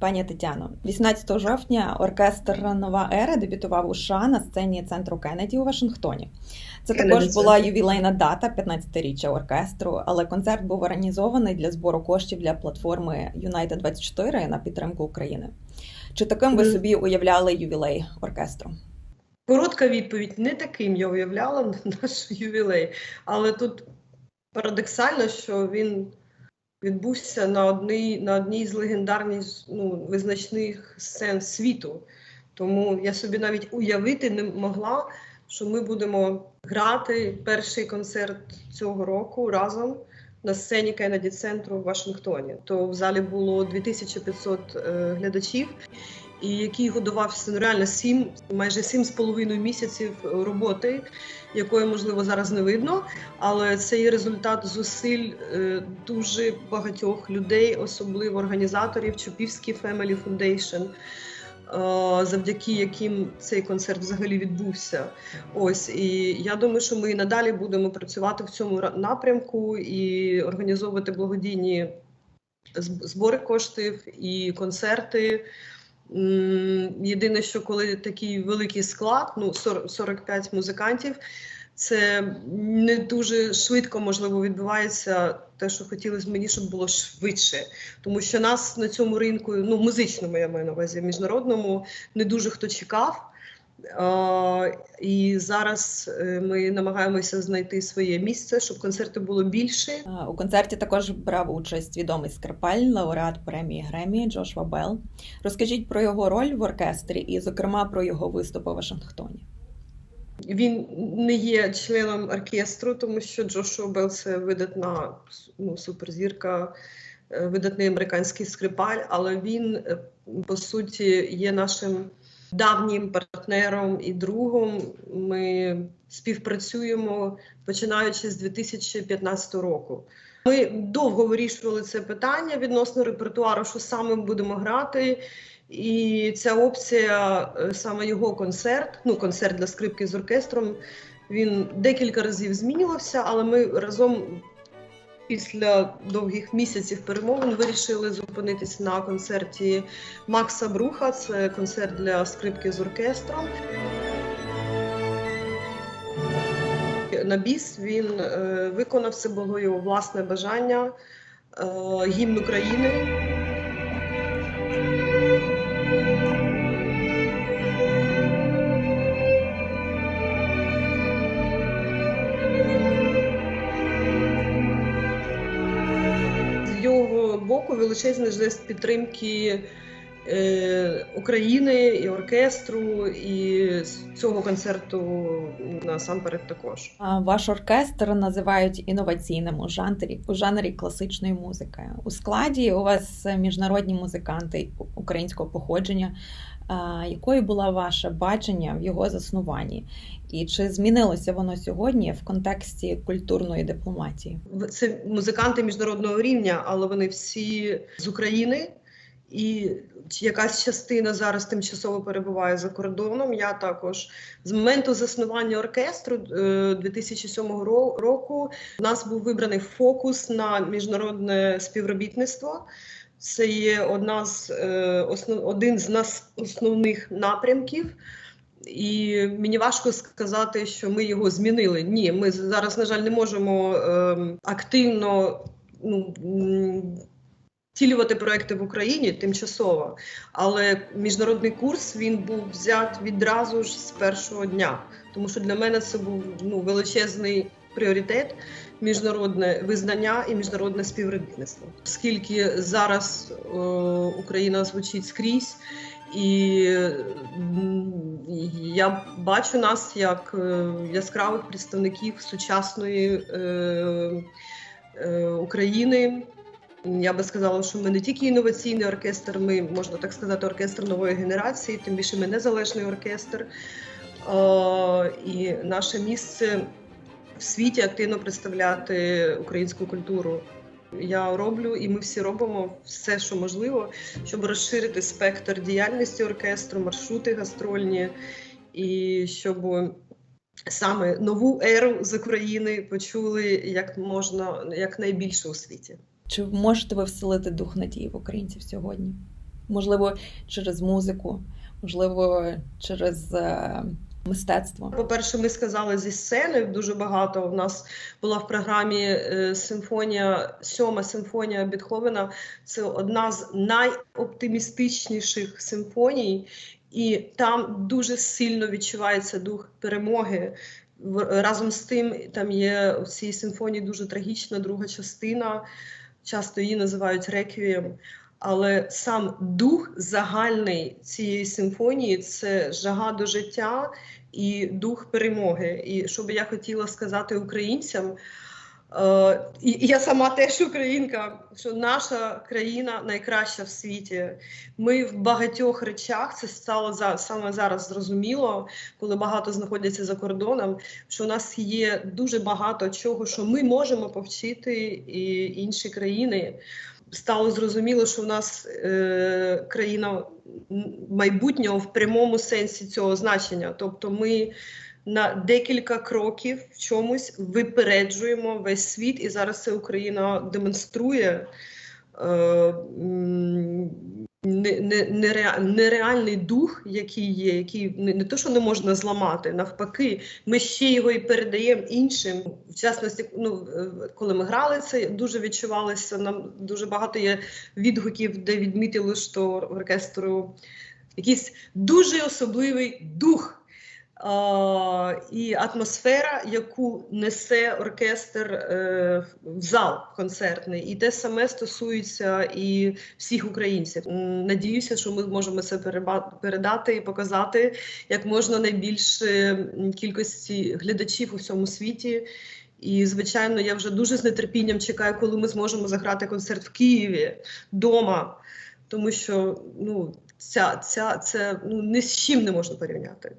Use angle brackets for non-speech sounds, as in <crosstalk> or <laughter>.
Пані Тетяно, 18 жовтня оркестр Нова Ера дебютував у США на сцені центру Кеннеді у Вашингтоні. Це Кеннеді також була ювілейна дата 15-річчя оркестру, але концерт був організований для збору коштів для платформи United 24 на підтримку України. Чи таким ви собі уявляли ювілей оркестру? Коротка відповідь: не таким я уявляла <laughs> наш ювілей, але тут парадоксально, що він відбувся на одній, на одній з легендарних ну, визначних сцен світу. Тому я собі навіть уявити не могла, що ми будемо грати перший концерт цього року разом на сцені Кеннеді центру в Вашингтоні. То в залі було 2500 е, глядачів, і який годувався реально сім, майже сім з половиною місяців роботи, якої можливо зараз не видно. Але це є результат зусиль е, дуже багатьох людей, особливо організаторів Чупівський Family Foundation, е, завдяки яким цей концерт взагалі відбувся. Ось і я думаю, що ми і надалі будемо працювати в цьому напрямку і організовувати благодійні збори коштів і концерти. Єдине, що коли такий великий склад, ну 40 45 музикантів, це не дуже швидко можливо відбувається те, що хотілося мені, щоб було швидше. Тому що нас на цьому ринку, ну музичному, я маю на увазі, міжнародному, не дуже хто чекав. І зараз е, ми намагаємося знайти своє місце, щоб концерти було більше. У концерті також брав участь відомий скрипаль, лауреат премії Гремі Джошуа Белл. Розкажіть про його роль в оркестрі і, зокрема, про його виступ у Вашингтоні. Він не є членом оркестру, тому що Джошуа Белл це видатна ну, суперзірка, е, видатний американський скрипаль, але він е, по суті є нашим давнім партнером і другом. Ми співпрацюємо починаючи з 2015 року. Ми довго вирішували це питання відносно репертуару, що саме будемо грати. І ця опція, е, саме його концерт, ну концерт для скрипки з оркестром, він декілька разів змінювався, але ми разом після довгих місяців перемовин вирішили зупинитись на концерті Макса Бруха. Це концерт для скрипки з оркестром. На біс він е, виконав це було його власне бажання е, гімн України. Боку величезний жест підтримки України і оркестру, і з цього концерту насамперед також. Ваш оркестр називають інноваційним у жанрі у жанрі класичної музики. У складі у вас міжнародні музиканти українського походження. Якою була ваше бачення в його заснуванні? І чи змінилося воно сьогодні в контексті культурної дипломатії? Це музиканти міжнародного рівня, але вони всі з України. І якась частина зараз тимчасово перебуває за кордоном. Я також з моменту заснування оркестру е, 2007 року у нас був вибраний фокус на міжнародне співробітництво. Це є одна з е, один з нас основних напрямків. І мені важко сказати, що ми його змінили. Ні, ми зараз, на жаль, не можемо ем, активно ну, втілювати проекти в Україні тимчасово. Але міжнародний курс він був взят відразу ж з першого дня. Тому що для мене це був ну, величезний пріоритет міжнародне визнання і міжнародне співробітництво. Оскільки зараз е, Україна звучить скрізь. І я бачу нас як е, яскравих представників сучасної е, е, України. Я би сказала, що ми не тільки інноваційний оркестр, ми можна так сказати, оркестр нової генерації, тим більше ми незалежний оркестр. Е, і наше місце в світі активно представляти українську культуру. Я роблю, і ми всі робимо все, що можливо, щоб розширити спектр діяльності оркестру, маршрути гастрольні, і щоб саме нову еру з України почули як можна як найбільше у світі. Чи можете ви вселити дух надії в українців сьогодні? Можливо, через музику, можливо, через е, мистецтво. По-перше, ми сказали зі сцени дуже багато. У нас була в програмі е, симфонія, сьома симфонія Бетховена. Це одна з найоптимістичніших симфоній, і там дуже сильно відчувається дух перемоги. Разом з тим, там є в цій симфонії дуже трагічна друга частина. Часто її називають реквієм. Але сам дух загальний цієї симфонії це жага до життя і дух перемоги. І що би я хотіла сказати українцям, і я сама теж українка, що наша країна найкраща в світі. Ми в багатьох речах це стало за саме зараз зрозуміло, коли багато знаходяться за кордоном. Що у нас є дуже багато чого, що ми можемо повчити і інші країни. Стало зрозуміло, що в нас е, країна майбутнього в прямому сенсі цього значення. Тобто, ми на декілька кроків в чомусь випереджуємо весь світ, і зараз це Україна демонструє. Е, нереальний дух, який є, який не, не то, що не можна зламати, навпаки, ми ще його і передаємо іншим. В частності, ну е, коли ми грали це, дуже відчувалося. Нам дуже багато є відгуків, де відмітили, що оркестру якийсь дуже особливий дух. І атмосфера, яку несе оркестр е, в зал концертний, і те саме стосується і всіх українців. Надіюся, що ми зможемо це передати і показати як можна найбільше кількості глядачів у всьому світі. І, звичайно, я вже дуже з нетерпінням чекаю, коли ми зможемо заграти концерт в Києві вдома, тому що ну, ця, ця, це ну, ні з чим не можна порівняти.